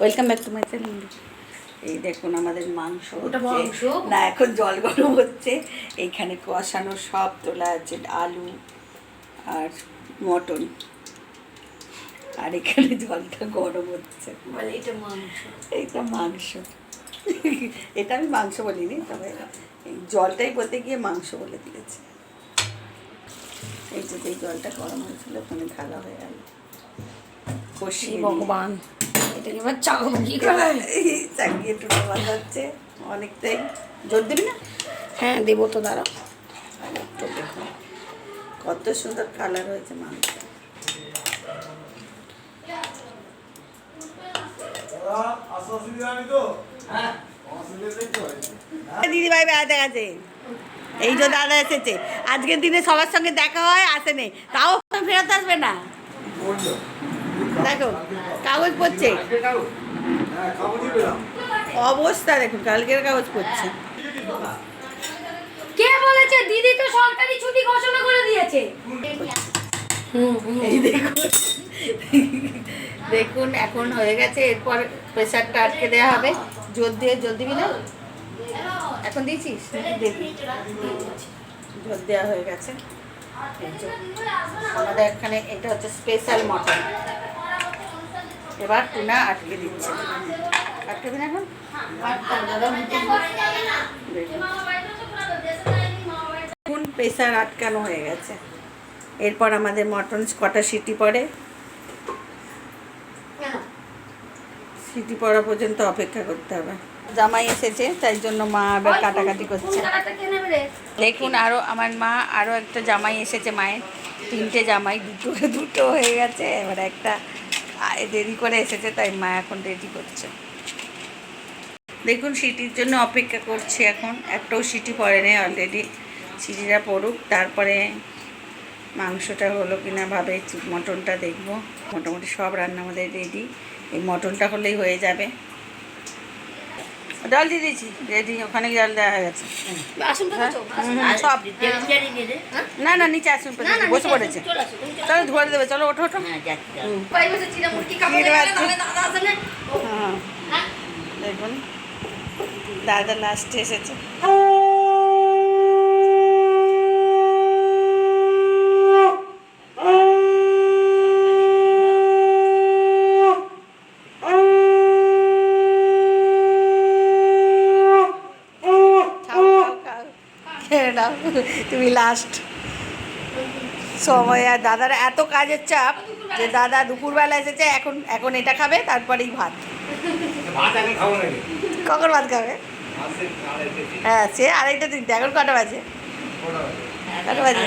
Welcome back to my channel এই দেখুন আমাদের মাংস ওটা হচ্ছে। মাংস? না এখন জল গরম হচ্ছে। এইখানে কষানো সব তোলা আছে আলু আর মটন। আর এখানে জলটা গরম হচ্ছে। এটা মাংস। এইটা মাংস। এটা আমি মাংস বলিনি তবে এই জলটাই বলতে গিয়ে মাংস বলে দিয়েছে। এই যে জলটা গরম হয়েছিল ওখানে ঢালা হয়ে গেল। নিয়ে- ভগবান। এটাকে এবার চাকাবো কি করে? চাকিয়ে টুটো বাজাচ্ছে অনেকটাই। জোর দিবি না? হ্যাঁ দেবো তো দাঁড়া তো দেখুন কত সুন্দর কালার হয়েছে মাংস। দিদি ভাই বেড়াতে গেছে। এই যে দাদা এসেছে। আজকের দিনে সবার সঙ্গে দেখা হয় আসেনি তাও ফেরত আসবে না? দেখো কাগজ পড়ছে। অবস্থা দেখুন কালকের কাগজ পড়ছে। কে বলেছে? দিদি তো সরকারি ছুটি ঘোষণা করে দিয়েছে। এই দেখুন দেখুন এখন হয়ে গেছে এরপর প্রেশারটা আটকে দেওয়া হবে। জোর দিয়ে জল দিবি না? এখন দিয়েছিস? জল দেওয়া হয়ে গেছে। আমাদের এখানে এটা হচ্ছে স্পেশাল মটন এবার টুনা আটকে দিচ্ছে। এখন। প্রেশার আটকানো হয়ে গেছে? এরপর আমাদের মটন কটা সিটি পড়ে? সিটি পড়া পর্যন্ত অপেক্ষা করতে হবে। জামাই এসেছে, তাই জন্য মা আবার কাটাকাটি করছে। দেখুন আরও আমার মা আরও একটা জামাই এসেছে মায়ের। তিনটে জামাই, দুটো দুটো হয়ে গেছে। এবার একটা দেরি করে এসেছে, তাই মা এখন রেডি করছে। দেখুন, সিটির জন্য অপেক্ষা করছি এখন। একটাও সিটি পড়ে নেই অলরেডি সিটিটা পড়ুক, তারপরে মাংসটা হলো কিনা ভাবে মটনটা দেখব। মোটামুটি সব রান্না আমাদের রেডি এই মটনটা হলেই হয়ে যাবে। জল দিয়ে দিয়েছি। রেডি ওখানে জল দেওয়া গেছে। আসুন হ্যাঁ? হুম, হুম, সব। না না নিচে আসুন বসে পড়েছে। চলো ধরে দেবে চলো ওঠো ওঠো। হ্যাঁ দেখুন দাদা লাস্টে এসেছে। নাও তুমি লাস্ট সময় আর দাদার এত কাজের চাপ যে দাদা দুপুরবেলা এসেছে এখন এখন এটা খাবে তারপরেই ভাত। কখন ভাত খাবে? হ্যাঁ সে আড়াইটা তিনটে এখন কটা বাজে? কটা বাজে?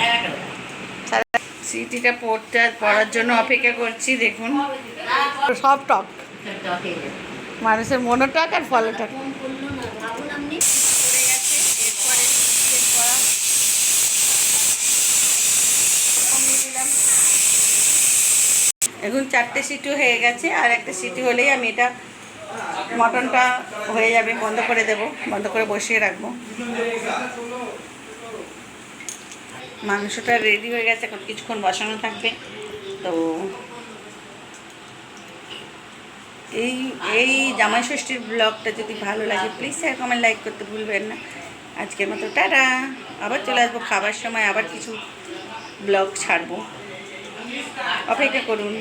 সিটিটা পড়তে পড়ার জন্য অপেক্ষা করছি দেখুন। সব টক। মানুষের মনো টক আর ফলো টক পড়ে গেছে এরপরে চেক করা কমিয়ে দিলাম এখন চারটে সিটি হয়ে গেছে, আর একটা সিটি হলেই আমি এটা মটনটা হয়ে যাবে, বন্ধ করে দেব, বন্ধ করে বসিয়ে রাখব। মাংসটা রেডি হয়ে গেছে, এখন কিছুক্ষণ বসানো থাকবে। তো এই এই জামাই ষষ্ঠীর ব্লগটা যদি ভালো লাগে প্লিজ শেয়ার কমেন্ট লাইক করতে ভুলবেন না। আজকের মতো টাটা। আবার চলে আসব খাবার সময়, আবার কিছু ব্লগ ছাড়বো। অপেক্ষা করুন।